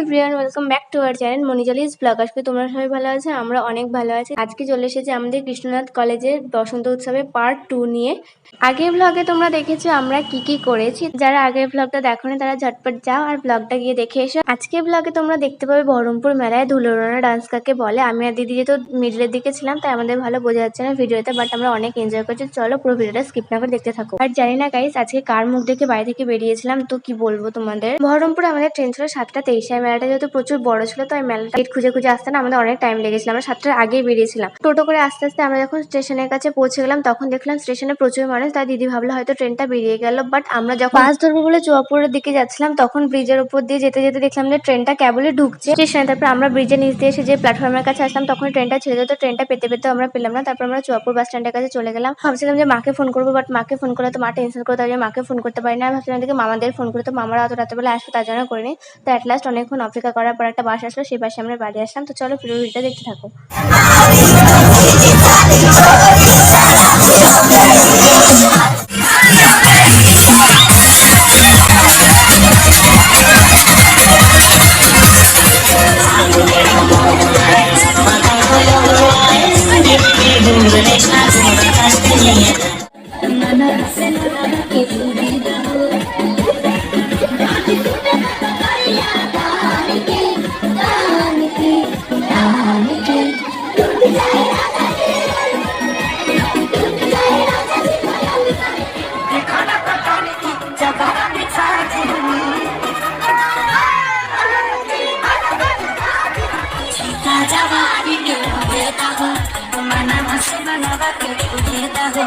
Everyone welcome back to our channel মনিজালিস blog আজকে তোমরা সবাই ভালো আছো, আমরা অনেক ভালো আছি। আজকে চলে এসেছি আমাদের কৃষ্ণনাথ কলেজের বসন্ত উৎসবে পার্ট টু নিয়ে। আগের ব্লগে তোমরা দেখেছ আমরা কি কি করেছি। যারা আগের ব্লগটা দেখোনি তারা ঝটপট যাও আর ব্লগটা গিয়ে দেখে এসো। আজকে ব্লগে তোমরা দেখতে পাবে বহরমপুর মেলায় ধুলোড়ানা ডান্স কাকে বলে। আমি আর দিদি যেহেতু মিডলের দিকে ছিলাম, তাই আমাদের ভালো বোঝা যাচ্ছে না ভিডিওতে বাট আমরা অনেক এনজয় করছি। চলো পুরো ভিডিওটা স্কিপ না করে দেখতে থাকো। আর জানি না গাইস আজকে কার মুখ দেখে বাড়ি থেকে বেরিয়েছিলাম, তো কি বলব তোমাদের? বহরমপুর আমাদের ট্রেন ছিল সাতটা আর মেলাটা যেহেতু প্রচুর বড় ছিল তো এই মেলাটা গেট খুঁজে খুঁজে আসতে না আমাদের অনেক টাইম লেগেছিল। আমরা সাতটার আগেই বেরিয়েছিলাম। টোটো করে আস্তে আস্তে আমরা যখন স্টেশনের কাছে পৌঁছে গেলাম তখন দেখলাম স্টেশনে প্রচুর মানুষ। তাই দিদি ভাবলো হয়তো ট্রেনটা বেরিয়ে গেল বাট আমরা যখন বাস ধরবো বলে চুয়াপুরের দিকে যাচ্ছিলাম তখন ব্রিজের উপর দিয়ে যেতে যেতে দেখলাম যে ট্রেনটা কেবলই ঢুকছে। স্টেশনে তারপর আমরা ব্রিজের নিচ দিয়ে এসে যে প্ল্যাটফর্মের কাছে আসলাম তখন ট্রেনটা ছেড়ে যেত ট্রেনটা পেতে পেতে আমরা পেলাম না। তারপর আমরা চুয়াপুর বাস স্ট্যান্ডের কাছে চলে গেলাম। ভাবছিলাম যে মাকে ফোন করব বাট মাকে ফোন করলে তো মা টেনশন করতে হবে মাকে ফোন করতে পারি না। ভাবছিলাম দেখে মামাদের ফোন করে তো মামারা অত রাতেবেলা আসবে তার জন্য করিনি। তো অ্যাট লাস্ট অনেকক্ষণ অপেক্ষা করার পর একটা বাস আসলো, সেই বাসে আমরা বাড়ি আসলাম। তো চলো পুরো ভিডিওটা দেখতে থাকো। Mana masih mana bakit kita ho